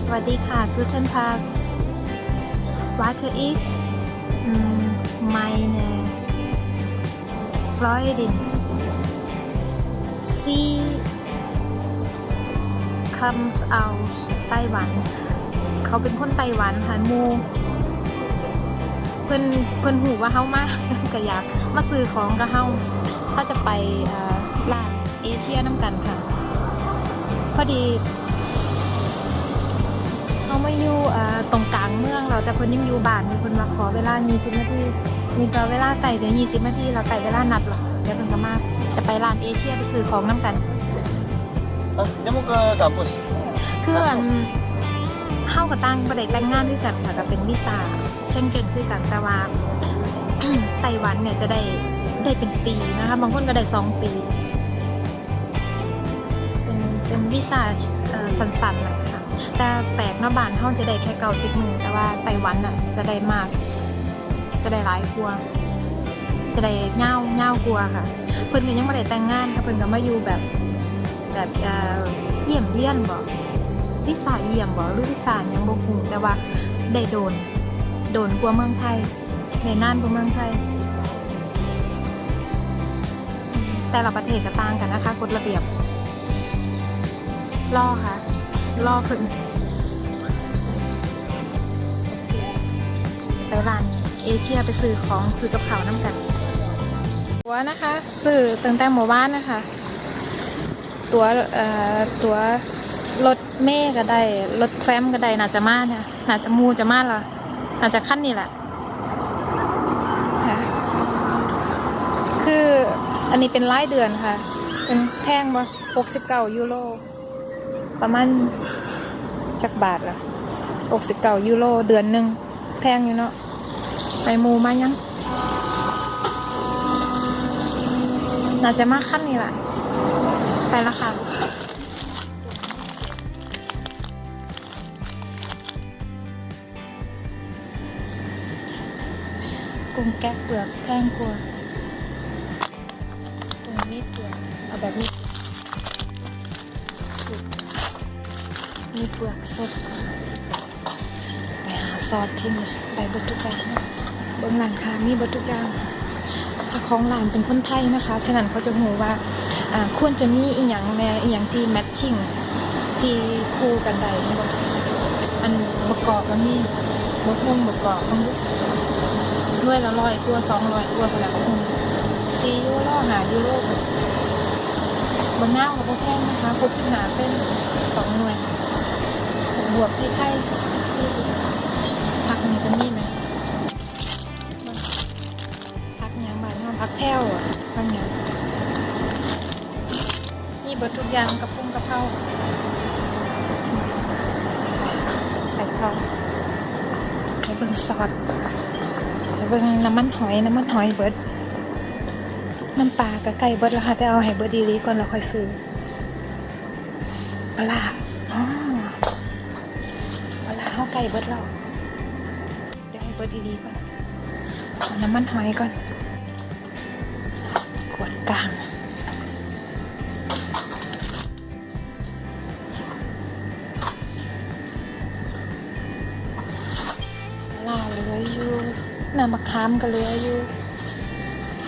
สวัสดีค่ะ Guten Tag Warte ich mm, meine Freundin Sie comes out ไต้หวัน เขาเป็นคนไต้หวันค่ะมูเพื่อนเพื่อนหูว่าเฮามากก็อยากมาซื้อของกับเฮาถ้าจะไปร้านเอเชียน้ำกันค่ะ พอดี มาอยู่อ่าตรงกลางเมืองเราแต่เพิ่นยังอยู่บ้านมีคนมาขอเวลา20นาทีมีแต่เวลาไก่เดี๋ยว20นาทีเราไก่เวลานัดหรอเดี๋ยวเพิ่นก็มาจะไปร้านเอเชียไปซื้อของน้ำกัน Ah, dia mau ke kampus. คืออันเข้ากับตั้งประเด็นแรงงานด้วยกันค่ะก็เป็นวีซ่าเช่นเก่นคือกันแต่ว่าไต้หวันเนี่ยจะได้ได้เป็นปีนะคะบางคนก็ได้สองปี เป็นเป็นวีซ่าเอ่อสั้นๆนะคะ แต่แปลกหน้าบ้านเขาจะได้แค่เก้าสิบมือแต่ว่าไต้หวันอะจะได้มาก จะได้หลายกลัวาจะได้เง่าเง่ากลัวค่ะ เพิ่นก็ยังไม่ได้แต่งงานค่ะเพิ่นก็มาอยู่แบบแบบเอ่อเยี่ยมเยี่ยนบอกวิสาเยี่ยมบ่หรือวิสายังบ่ฮู้แต่ว่าได้โดน โดนกว่าเมืองไทยในน่านกว่าเมืองไทย แต่ละประเทศก็ต่างกันนะคะกฎระเบียบล่อค่ะล่อขึ้น ไปร้านเอเชียไปซื้อของซื้อกับเขาวน้ำกันตัวนะคะซื้อตั้งแต่หมู่บ้านนะคะ ตัวเอ่อตัวรถเมย์ก็ได้รถแทรมก็ได้น่าจะมาเนี่ยน่าจะมูจะมาละน่าจะขั้นนี่แหละคืออันนี้เป็นรายเดือนค่ะ เป็นแท่งบ่หกสิบเก้ายูโรประมาณจักบาทละหกสิบเก้ายูโรเดือนหนึ่ง แพงอยู่เนาะไปมูมายัง น่าจะมากขั้นนี่แหละ ไปแล้วค่ะกุ้งแก๊เปลือกแท่งกลัวกุ้งนี่เปลือกเอาแบบนี้มีเปลือกสด ซอสที่นี่ได้เบดทุกอย่างบื้องหลังค่ะมีเบดทุกอย่างเจ้าของร้านเป็นคนไทยนะคะ ฉะนั้นเขาจะหูว่าอ่าควรจะมีอีหยังแม่อีหยังที่แมทชิ่งที่คู่กันได้บ่อันประกอบมันมีบกมุ่งประกอบมันด้วยละร้อยตัวสองร้อยตัวไปแล้วคงสี่ยูโรหายูโรบนหน้ากับพวกแพงนะคะคบสิบหาเส้นสองหน่วย บวกที่ไข่ นี้ก็มีไหมพักยังบ้านห้องพักแพ้วอะพักหยังมีเบิดทุกอย่างกระพุ้งกระเพราใส่ทองไปเบิ่งซอสไปเบิ่งน้ำมันหอยน้ำมันหอยเบิดน้ำปลากระไก่เบิดแล้วค่ะแต่เอาให้เบิดดีๆก่อนแล้วค่อยซื้อปลาอ๋อปลาร้าเอาไก่เบิดแล้ว ดี๋ยวให้เบิดดีๆก่อนเอาน้ำมันหอยก่อน ขวดกลางลาเหลืออยู่น้ำมะขามก็เหลืออยู่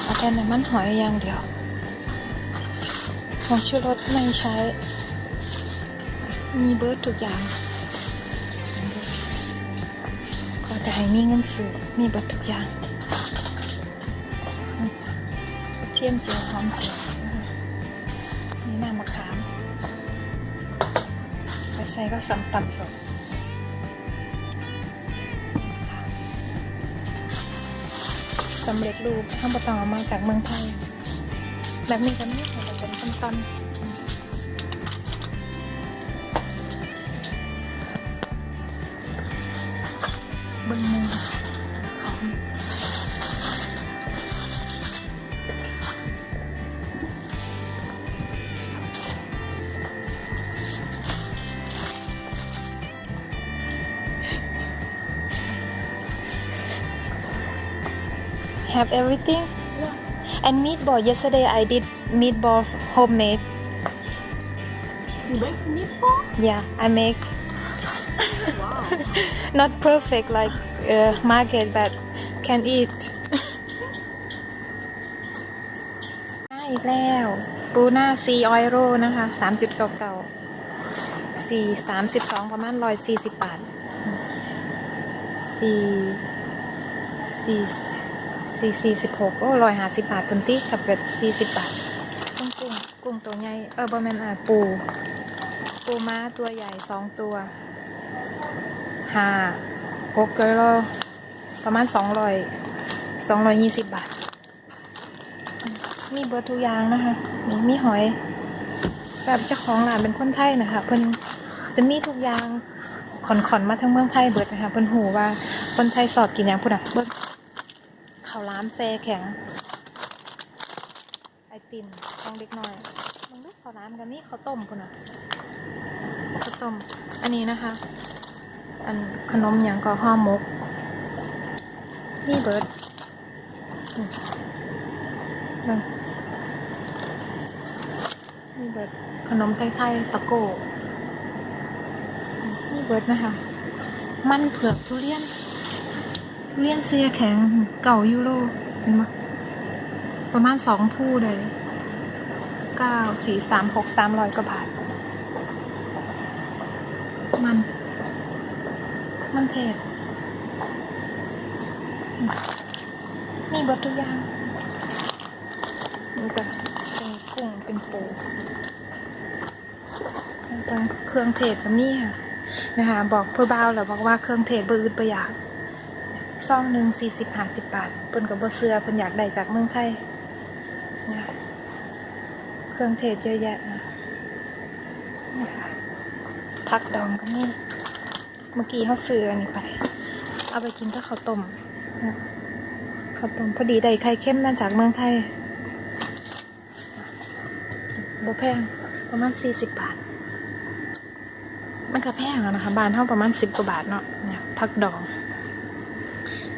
เอาแต่น้ำมันหอยอย่างเดียวของชูรสไม่ใช้ มีเบิร์ดทุกอย่าง ก็แต่ให้มีเงินซื้อมีเบิร์ดทุกอย่างเทียมเจียวหอมเจียวนี่น้ำมะขามไปใส่ก็สัมตำสดสำเร็จรูปข้างบนต่อมาจากเมืองไทยแบบนี้ก็ไม่ใช่เป็นต้นๆ เบิ้งมือหอมhave everything and meatball yesterday I did meatball homemade You make meatball? yeah I make not perfect like uh, market but can eat ได้อีกแล้ว ปูหน่าซีออยโรนะคะสามจุดเก่าเก่าสี่สามสิบสองประมาณร้อยสี่สิบบาทสี่สี่สี่สี่สิบหกโอ้ร้อยห้าสิบบาทตุนตี้กับเป็ดสี่สิบบาทกุ้งกุ้งกุ้งตัวใหญ่เออบะแมนอะปู ปูม้าตัวใหญ่สองตัว ห้าหกกิโลประมาณสองร้อยสองร้อยยี่สิบบาท มีเบอร์ทุกอย่างนะคะ มีมีหอย แบบเจ้าของร้านเป็นคนไทยนะคะ เพิ่นจะมีทุกอย่างขอนขอนมาทั้งเมืองไทยเบิดนะคะเพิ่นหูว่าคนไทยสอบกินอย่างพุ่นอะเบิดข้าวล้ามแซ่แข็ง ไอติมของเด็กน้อยมันลูกข้าวล้ามกันนี่ข้าวต้มพุ่นอะข้าวต้ม อันนี้นะคะ อันขนมอย่างก็ห่อมกนี่เบิร์ดนั่นนี่เบิร์ดขนมไทยๆตะโก้นี่เบิร์ดนะคะ มันเผือกทุเรียน ทุเรียนเสียแข็งเก่ายูโรเห็นไหมประมาณสองผู้เลยเก้าสี่สามหกสามร้อยกว่าบาท มัน มันเทศอืมมีเบดทุกอย่างนี่ก็เป็นกุ้งเป็นปูเป็นเครื่องเทศแบบนี้ค่ะนะคะบอกเพื่อบ้าวแล้วบอกว่าเครื่องเทศเบอร์อื่นประหยัดซองหนึ่งสี่สิบห้าสิบบาทเปิ้นกับบเสือเปิ้นอยากได้จากเมืองไทยเนี่ยเครื่องเทศเยอะแยะนะนะคะพักดองก็นี่ เมื่อกี้เขาซื้ออันนี้ไป เอาไปกินกับข้าวต้มข้าวต้มพอดีได้ไข่เข้มนั่นจากเมืองไทยบแพงประมาณสี่สิบบาท มันก็แพงอะนะคะ บานเท่าประมาณสิบกว่าบาทเนาะเนี่ยผักดอง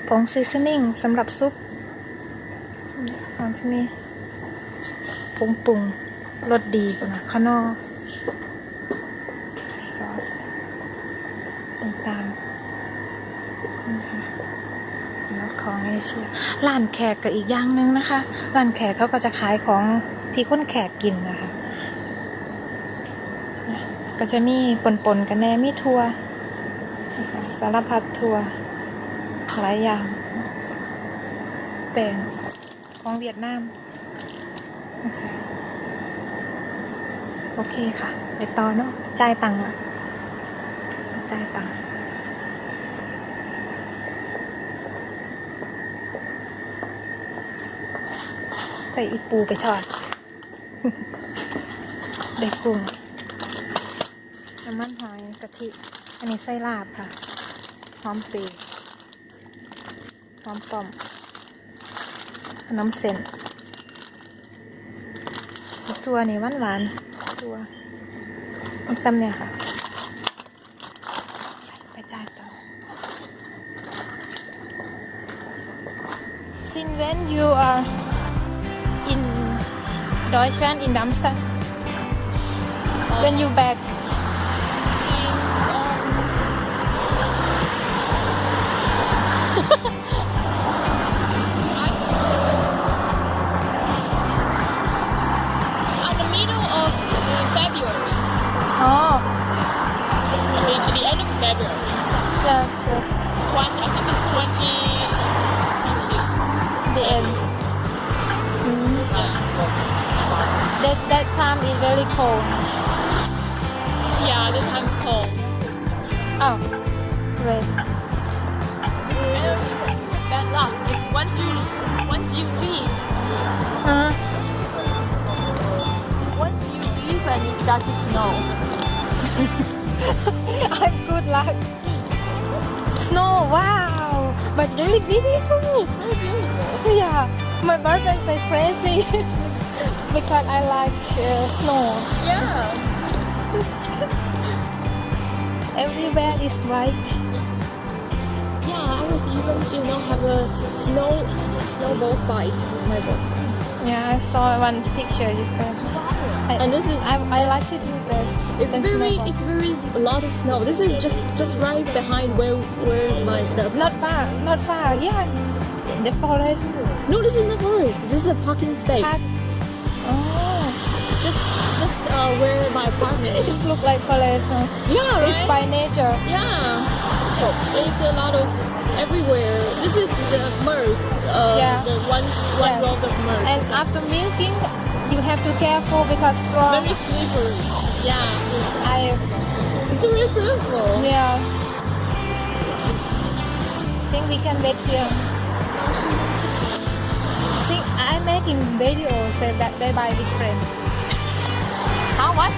ผงซีซันนิ่งสำหรับซุปมันจะมีผงปรุงรสดีกว่านะข้างนอกซอส ต่างๆนะคะรสของเอเชียร้านแขกกับอีกอย่างหนึงนะคะร้านแขกเขาก็จะขายของที่คนแขกกินนะคะ ก็จะมีปนๆกันแน่มีทัวร์สารพัดทัวร์หลายอย่างแป้งของเวียดนาม โอเคค่ะ ไปต่อเนาะจ่ายตังค์ ละจ่างไปอีปูไปทอดได้กุ้งน้ำมันหอยกะทิ อันนี้ไส้ลาบค่ะหอมปีหอมป้อมขนมเส้นตัวนี้หวานหวานตัวมันซ้ำเนี่ยค่ะ ไปไปจ่ายต่อ Since when you are in Deutschland in Darmstadt when you back that that time is very cold. Yeah, the time's cold. oh great. Bad luck. Because once you once you leave, uh, once you leave and it starts to snow. I'm good luck. Snow wow. But really beautiful. It's very beautiful. yeah my boyfriend say crazy because I like uh, snow Yeah. everywhere is white Yeah, I was even you know have a snow snowball fight with my boyfriend. yeah I saw one picture you I, And this is I, I like to do this It's very, Singapore. it's very a lot of snow. This is just just right behind where where my the not far not far yeah the forest no, this is not forest. This is a parking space. Park. Oh Just just uh, where my apartment it is. look like palace. huh? Yeah, it's right. by nature Yeah. It's a lot of everywhere. This is the merc. Uh, Yeah. The one one Yeah. road of merc. and after milking you have to careful because straw very slippery. Yeah. I It's really beautiful. yeah think we can wait here I'm making video say that bye bye with friend how what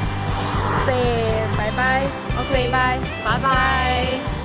say bye bye say bye. bye bye bye